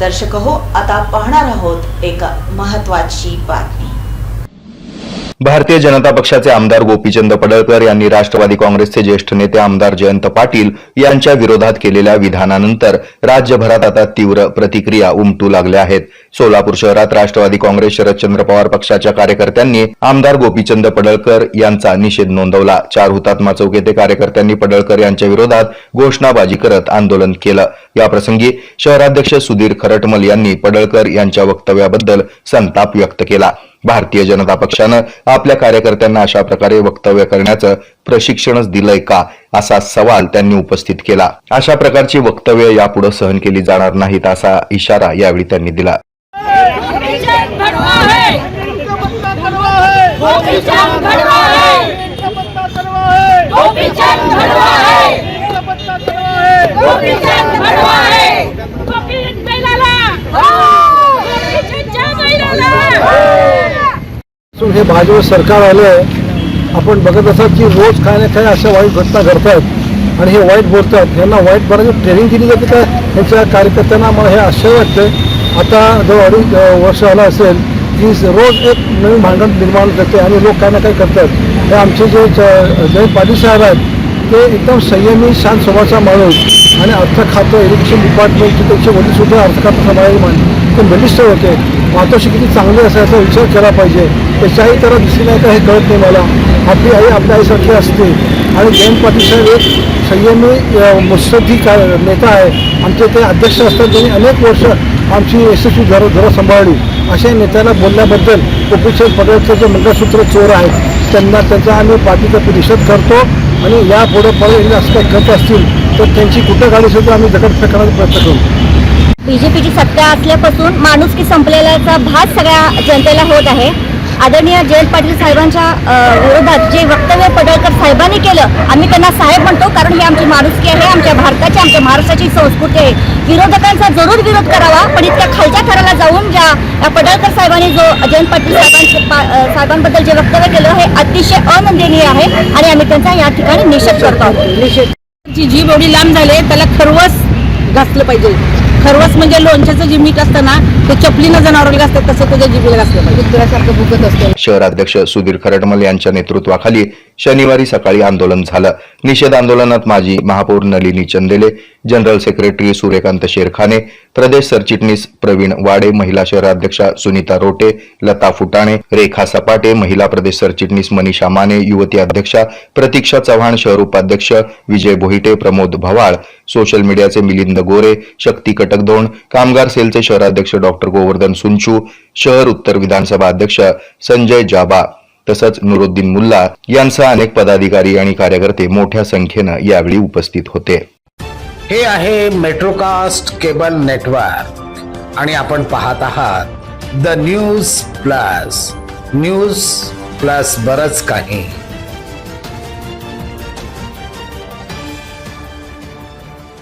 दर्शक हो आता पाहणार आहोत एक महत्वाची बातमी. भारतीय जनता पक्षाचे आमदार गोपीचंद पडळकर यांनी राष्ट्रवादी काँग्रेसचे ज्येष्ठ नेते आमदार जयंत पाटील यांच्या विरोधात केलेल्या विधानानंतर राज्यभरात आता तीव्र प्रतिक्रिया उमटू लागल्या आहेत. सोलापूर शहरात राष्ट्रवादी काँग्रेस शरदचंद्र पवार पक्षाच्या कार्यकर्त्यांनी आमदार गोपीचंद पडळकर यांचा निषेध नोंदवला. चार हुतात्मा चौक येथे कार्यकर्त्यांनी पडळकर यांच्या विरोधात घोषणाबाजी करत आंदोलन केलं. याप्रसंगी शहराध्यक्ष सुधीर खरटमल यांनी पडळकर यांच्या वक्तव्याबद्दल संताप व्यक्त केला. भारतीय जनता पक्षानं आपल्या कार्यकर्त्यांना अशा प्रकारे वक्तव्य करण्याचं प्रशिक्षणच दिलंय का असा सवाल त्यांनी उपस्थित केला. अशा प्रकारची वक्तव्य यापुढे सहन केली जाणार नाहीत असा इशारा यावेळी त्यांनी दिला. हे। भाजप सरकार आलं आहे आपण बघत असाल की रोज काय ना काय अशा वाईट घटना घडतात आणि हे वाईट बोलतात. यांना वाईट बोलायची ट्रेनिंग दिली जाते का? यांच्या कार्यकर्त्यांना मला हे आश्चर्य वाटतं आता जवळ अडीच वर्ष आलं असेल की रोज एक नवीन भांडण निर्माण करते आणि लोक काय ना काय करतात. हे आमचे जे ज- जयंत पाटील साहेब आहेत ते एकदम संयमी शांत स्वभावाचा माणूस आणि अर्थ खातं इरिगेशन डिपार्टमेंटचे त्यांचे वडीलसुद्धा अर्थ खातं सांभाळायला मान ते बलिष्ठ होते. मातोश्री किती चांगले असायचा विचार केला पाहिजे. त्याच्याही त्याला दिसली नाही का हे कळत नाही मला. आपली आई आपल्या आईसारखी असते. आणि जयंत पाटील साहेब एक संयमी अ, का नेता आहे. आमचे ते अध्यक्ष असतात. त्यांनी अनेक वर्ष आमची यशस्वी घर घरं सांभाळली. अशा नेत्याला बोलल्याबद्दल गोपीचंद पडळकर जे मंगळसूत्र चोर आहेत त्यांना त्यांचा आम्ही पार्टीचा निषेध करतो. आणि यापुढे परत असं काही करत असतील तर त्यांची कुठं गाडी सुद्धा आम्ही दगडफेक करण्याचा प्रयत्न करू. बीजेपीची सत्ता असल्यापासून माणूस की संपलेल्याचा भास सगळ्या जनतेला होत आहे. आदरणीय जयंत पाटील साहेबांच्या विरोधात जे वक्तव्य पडळकर साहेबांनी केलं आम्ही त्यांना साहेब म्हणतो कारण ही आमची माणुसकी आहे आमच्या भारताची आमच्या महाराष्ट्राची संस्कृती आहे. विरोधकांचा जरूर विरोध करावा पण इतक्या खालच्या थराला जाऊन ज्या या पडळकर साहेबांनी जो जयंत पाटील साहेबांचे साहेबांबद्दल जे वक्तव्य केलं हे अतिशय अनंदनीय आहे आणि आम्ही त्यांचा या ठिकाणी निषेध करतो आहोत. निषेध जी जीभ एवढी लांब झाले त्याला खरवस घासलं पाहिजे. खरवस म्हणजे लोणच्याचं जे मीठ असतं ना ते चपलीनं जनावराला घासतात तसं त्याच्या जिभेला पाहिजे. कुत्र्यासारखं भुकत असतं. शहराध्यक्ष सुधीर खरटमल यांच्या नेतृत्वाखाली शनिवारी सकाळी आंदोलन झालं. निषेध आंदोलनात माजी महापौर नलिनी चंदेले जनरल सेक्रेटरी सूर्यकांत शेरखाने प्रदेश सरचिटणीस प्रवीण वाडे महिला शहराध्यक्षा सुनीता रोटे लता फुटाणे रेखा सपाटे महिला प्रदेश सरचिटणीस मनीषा माने युवती अध्यक्षा प्रतीक्षा चव्हाण शहर उपाध्यक्ष विजय बोहिटे प्रमोद भवाळ सोशल मीडियाचे मिलिंद गोरे शक्ती कटकधोण कामगार सेलचे शहराध्यक्ष डॉक्टर गोवर्धन सुंचू शहर उत्तर विधानसभा अध्यक्ष संजय जाबा तसंच नुरुद्दीन मुल्ला यांसह अनेक पदाधिकारी आणि कार्यकर्ते मोठ्या संख्येनं यावेळी उपस्थित होते. हे आहे मेट्रोकास्ट केबल नेटवर्क. आणि आपण पाहत आहात the news plus. News plus बरच काही.